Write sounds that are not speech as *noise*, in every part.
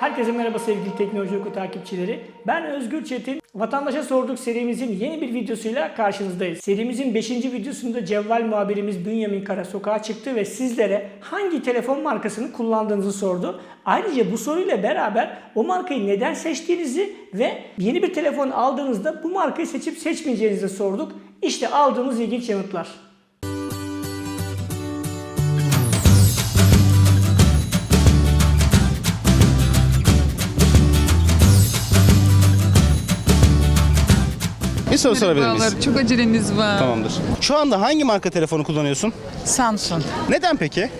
Herkese merhaba sevgili Teknoloji Oku takipçileri. Ben Özgür Çetin. Vatandaşa sorduk serimizin yeni bir videosuyla karşınızdayız. Serimizin 5. videosunda Cevval muhabirimiz Bünyamin Kara sokağa çıktı ve sizlere hangi telefon markasını kullandığınızı sordu. Ayrıca bu soruyla beraber o markayı neden seçtiğinizi ve yeni bir telefon aldığınızda bu markayı seçip seçmeyeceğinizi sorduk. İşte aldığımız ilginç yanıtlar. Bir soru sorabilir miyiz? Merhabalar, Çok aceleniz var. Tamamdır. Şu anda hangi marka telefonu kullanıyorsun? Samsung. Neden peki?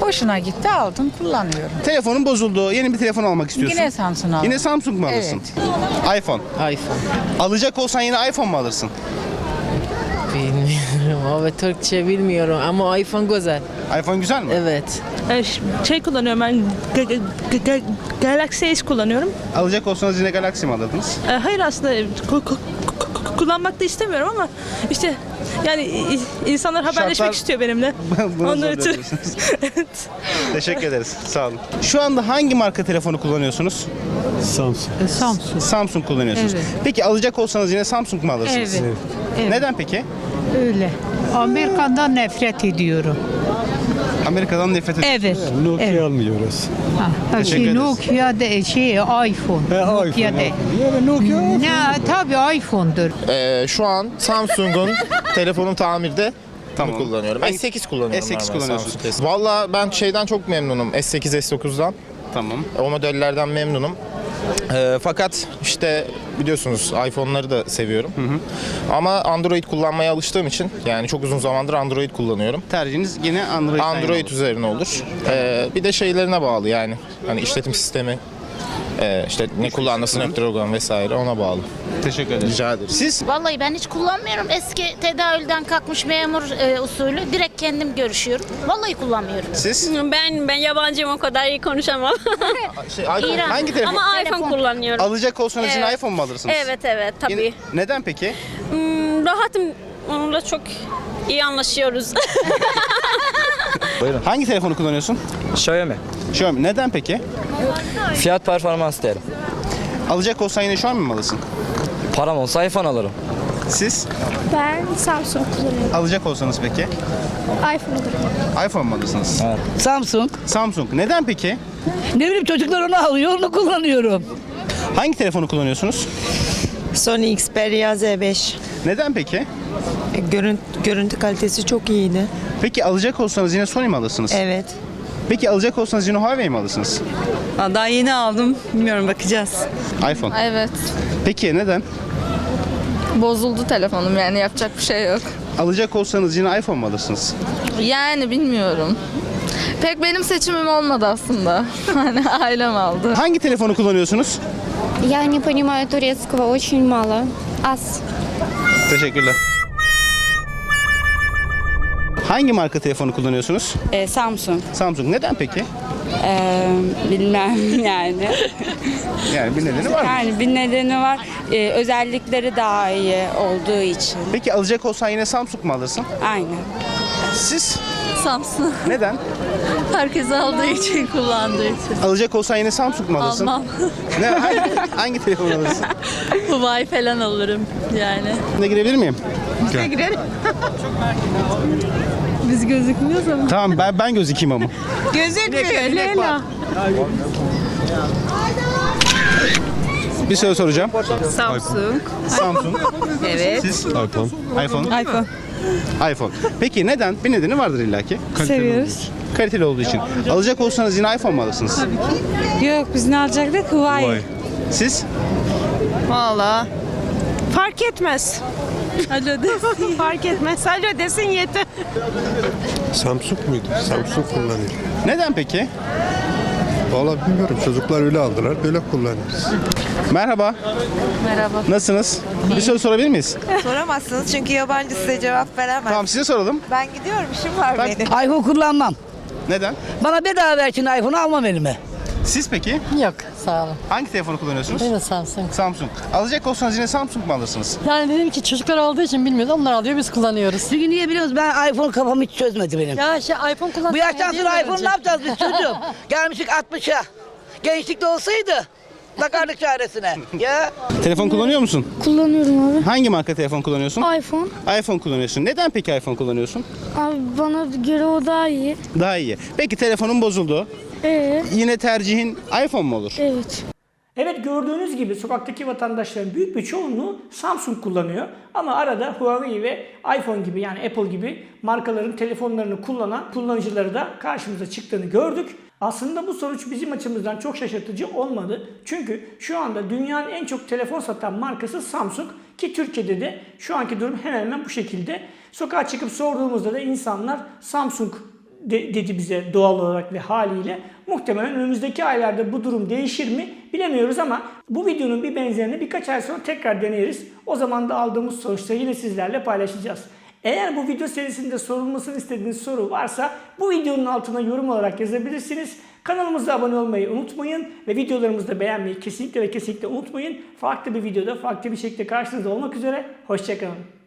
Hoşuna gitti aldım kullanıyorum. Telefonun bozuldu. Yeni bir telefon almak istiyorsun. Yine Samsung aldım. Yine Samsung mu alırsın? iPhone. iPhone. Alacak olsan yine iPhone mu alırsın? Bilmiyorum *laughs* ama Türkçe bilmiyorum ama iPhone güzel. iPhone güzel mi? Evet. Ee, ş- Şey kullanıyorum ben Galaxy S kullanıyorum. Alacak olsanız yine Galaxy mi alırdınız? Ee, Hayır aslında kullanmak da istemiyorum ama işte yani insanlar haberleşmek Şartlar- istiyor benimle. *laughs* Bunu ötürü. diyorsunuz. *laughs* evet. Teşekkür ederiz. Sağ olun. Şu anda hangi marka telefonu kullanıyorsunuz? E, Samsung. Samsung kullanıyorsunuz. Evet. Peki alacak olsanız yine Samsung mu alırsınız? Evet. Evet. Neden peki? Öyle. Amerika'dan nefret ediyorum. Amerika'dan nefret ediyorsunuz. Evet. Nokia evet. almıyoruz. Ha, Teşekkür şey, ederiz. Nokia de şey iPhone. He, Nokia iPhone. de. Yani Nokia Ne tabii iPhone'dur. Ee, şu an Samsung'un *laughs* telefonum tamirde. Tamam. Bunu kullanıyorum. Hangi- S8 kullanıyorum. S8 normal kullanıyorsun. Valla ben şeyden çok memnunum. S8, S9'dan. Tamam. O modellerden memnunum. Ee, fakat işte biliyorsunuz iPhone'ları da seviyorum. Ama Android kullanmaya alıştığım için yani çok uzun zamandır Android kullanıyorum. Tercihiniz yine Android. Android üzerine olur. Ee, bir de şeylerine bağlı yani. Hani işletim sistemi e, işte ne kullandığı Snapdragon vesaire ona bağlı. Teşekkür ederim. Rica ederim. Siz Vallahi ben hiç kullanmıyorum. Eski tedavülden kalkmış memur e, usulü. Direkt kendim görüşüyorum. Vallahi kullanmıyorum. siz Ben ben yabancıyım o kadar iyi konuşamam. *laughs* Şey, iPhone- İran. hangi telefon? Ama Telefon. iPhone kullanıyorum. alacak olsanız yine Evet. iPhone mu alırsınız? Evet evet tabii. Yine- neden peki? Hmm, rahatım. Onunla çok iyi anlaşıyoruz. *laughs* Hangi telefonu kullanıyorsun? Xiaomi. Xiaomi. Neden peki? Fiyat performans değerim. Alacak olsan yine Xiaomi mi alırsın? Param olsa iPhone alırım. Siz Ben Samsung kullanıyorum. alacak olsanız peki iPhone alırım. iPhone mu alırsınız? Samsung. Samsung. Neden peki? Ne bileyim çocuklar onu alıyor onu kullanıyorum. Hangi telefonu kullanıyorsunuz? Sony Xperia Z5. Neden peki? Görüntü, görüntü kalitesi çok iyiydi. Peki alacak olsanız yine Sony mi alırsınız? Evet. Peki alacak olsanız yine Huawei mi alırsınız? Daha yeni aldım. Bilmiyorum bakacağız. iPhone. Evet. Peki neden? Bozuldu telefonum yani yapacak bir şey yok. Alacak olsanız yine iPhone mu alırsınız? Yani bilmiyorum. Pek benim seçimim olmadı aslında. *laughs* Hani ailem aldı. Hangi telefonu kullanıyorsunuz? Я не понимаю турецкого очень мало. Ас. Teşekkürler. Hangi marka telefonu kullanıyorsunuz? E, Samsung. Samsung. Neden peki? E, bilmem *laughs* yani. Yani bir nedeni var mı? Yani bir nedeni var. E, özellikleri daha iyi olduğu için. Peki alacak olsan yine Samsung mu alırsın? Aynen. Siz Samsung. neden? Herkes aldığı için kullandığı için. Alacak olsan yine Samsung mu alırsın? Almam. *laughs* Ne, hangi, hangi telefon alırsın? *laughs* Huawei falan alırım yani. Ne girebilir miyim? Biz gözükmüyoruz ama. Tamam ben ben gözükeyim ama. Gözükmüyor. Leyla. Bir soru soracağım. Samsung. Samsung. Evet. Siz iPhone. iPhone. iPhone. iPhone. Peki neden? Bir nedeni vardır illaki. Seviyoruz. Kaliteli olduğu için. Alacak olsanız yine iPhone mu alırsınız? Yok biz ne alacaktık? Huawei. Siz? Valla. Fark etmez. Alo desin. *laughs* Fark etmez. Alo desin yeter. Samsung muydu? Samsung kullanıyor. Neden peki? Valla bilmiyorum. Çocuklar öyle aldılar. Böyle kullanıyoruz. Merhaba. Merhaba. Nasılsınız? Bir soru sorabilir miyiz? Soramazsınız çünkü yabancı size cevap veremez. Tamam size soralım. Ben gidiyorum işim var Ben- benim. iPhone kullanmam. Neden? Bana bedava ver için iPhone almam elime. Siz peki? Yok sağ olun. Hangi telefonu kullanıyorsunuz? Benim Samsung. Samsung. Alacak olsanız yine Samsung mu alırsınız? Yani dedim ki çocuklar olduğu için bilmiyoruz. Onlar alıyor biz kullanıyoruz. Çünkü niye biliyor musun? Ben iPhone kafamı hiç çözmedi benim. Ya şey iPhone kullan. Bu yaştan sonra iPhone ne yapacağız biz çocuğum? *laughs* Gelmişik 60'a. Gençlikte olsaydı bakardık çaresine. Ya. Telefon kullanıyor musun? Kullanıyorum abi. Hangi marka telefon kullanıyorsun? iPhone. iPhone kullanıyorsun. Neden peki iPhone kullanıyorsun? Abi bana göre o daha iyi. Daha iyi. Peki telefonun bozuldu. Ee, Yine tercihin iPhone mu olur? evet. Evet gördüğünüz gibi sokaktaki vatandaşların büyük bir çoğunluğu Samsung kullanıyor. Ama arada Huawei ve iPhone gibi yani Apple gibi markaların telefonlarını kullanan kullanıcıları da karşımıza çıktığını gördük. Aslında bu sonuç bizim açımızdan çok şaşırtıcı olmadı. Çünkü şu anda dünyanın en çok telefon satan markası Samsung ki Türkiye'de de şu anki durum hemen hemen bu şekilde. Sokağa çıkıp sorduğumuzda da insanlar Samsung de- dedi bize doğal olarak ve haliyle. Muhtemelen önümüzdeki aylarda bu durum değişir mi bilemiyoruz ama bu videonun bir benzerini birkaç ay sonra tekrar deneyeriz. O zaman da aldığımız sonuçları yine sizlerle paylaşacağız. Eğer bu video serisinde sorulmasını istediğiniz soru varsa bu videonun altına yorum olarak yazabilirsiniz. Kanalımıza abone olmayı unutmayın ve videolarımızı da beğenmeyi kesinlikle ve kesinlikle unutmayın. Farklı bir videoda farklı bir şekilde karşınızda olmak üzere. Hoşçakalın.